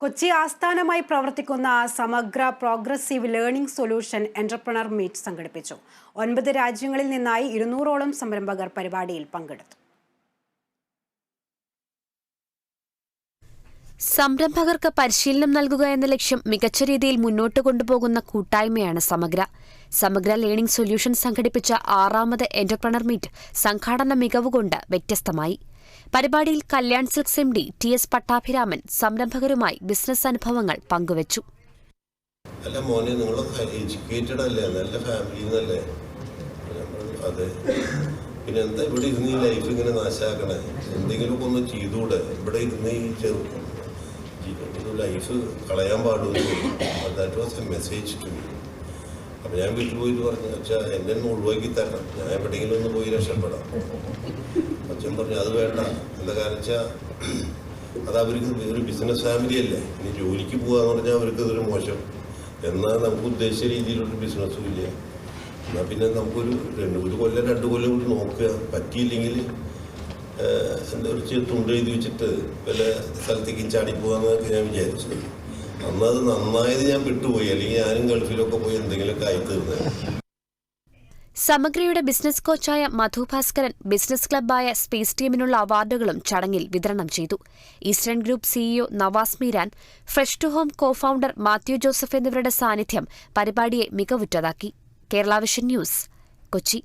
കൊച്ചി ആസ്ഥാനമായി പ്രവർത്തിക്കുന്ന Samagra progressive learning solution entrepreneur meet സംഘടിപ്പിച്ചു. ഒൻപത് രാജ്യങ്ങളിൽ നിന്നായി ഇരുന്നൂറോളം സംരംഭകർ പരിപാടിയിൽ പങ്കെടുത്തു. സംരംഭകർക്ക് പരിശീലനം നൽകുക എന്ന ലക്ഷ്യം മികച്ച രീതിയിൽ മുന്നോട്ട് കൊണ്ടുപോകുന്ന കൂട്ടായ്മയാണ് സമഗ്ര. സമഗ്ര ലേണിംഗ് സൊല്യൂഷൻ സംഘടിപ്പിച്ച ആറാമത് എന്റർപ്രണർ മീറ്റ് സംഘാടന മികവുകൊണ്ട് വ്യത്യസ്തമായി. പരിപാടിയിൽ Kalyan Silks M D T S Pattabhiraman സംരംഭകരുമായി business അനുഭവങ്ങൾ പങ്കുവച്ചു. അല്ല മോനെ നിങ്ങൾ എഡ്യൂക്കേറ്റഡ് അല്ലേ? നല്ല ഫാമിലിയിൽ അതെ. പിന്നെ എന്താ ഇവിടെ ഇരുന്ന് ഈ ലൈഫ് ഇങ്ങനെ നാശാക്കണേ? എന്തെങ്കിലുമൊക്കെ ഒന്ന് ചെയ്തുകൂടെ ഇവിടെ ഇരുന്ന് ഈ ചെറുപ്പം ലൈഫ് കളയാൻ പാടില്ല that was a message to me അപ്പം ഞാൻ വീട്ടിൽ പോയിട്ട് പറഞ്ഞു അച്ഛാ എന്നെ ഒന്ന് ഒഴിവാക്കി തരണം. ഞാൻ എവിടെയെങ്കിലും ഒന്ന് പോയി രക്ഷപ്പെടാം. അച്ഛൻ പറഞ്ഞു അത് വേണ്ട. എന്താ കാരണം വെച്ചാൽ അത് അവർക്ക് ഒരു ബിസിനസ് ഫാമിലി അല്ലേ? ഇനി ജോലിക്ക് പോകാന്ന് പറഞ്ഞാൽ അവർക്ക് ഇതൊരു മോശം. എന്നാൽ നമുക്ക് ഉദ്ദേശിച്ച രീതിയിലൊരു ബിസിനസ്സും ഇല്ല. എന്നാൽ പിന്നെ നമുക്കൊരു രണ്ട് ഒരു കൊല്ലം രണ്ട് കൊല്ലം കൂടി നോക്കുക. പറ്റിയില്ലെങ്കിൽ എന്താ ഒരു തുണ്ട് എഴുതി വെച്ചിട്ട് വല്ല സ്ഥലത്തേക്ക് ചാടി പോകാമെന്നൊക്കെ ഞാൻ വിചാരിച്ചു. അന്നത് നന്നായത് ഞാൻ വിട്ടുപോയി. അല്ലെങ്കിൽ ഞാനും ഗൾഫിലൊക്കെ പോയി എന്തെങ്കിലുമൊക്കെ ആയി തീർന്നത് സമഗ്രയുടെ ബിസിനസ് കോച്ചായ മധു ഭാസ്കരൻ ബിസിനസ് ക്ലബ്ബായ സ്പേസ് ടീമിനുള്ള അവാർഡുകളും ചടങ്ങിൽ വിതരണം ചെയ്തു. Eastern Group CEO Navas Meeran Fresh to Home co founder Mathew Joseph എന്നിവരുടെ സാന്നിധ്യം പരിപാടിയെ മികവുറ്റതാക്കി. Kerala Vision News Kochi.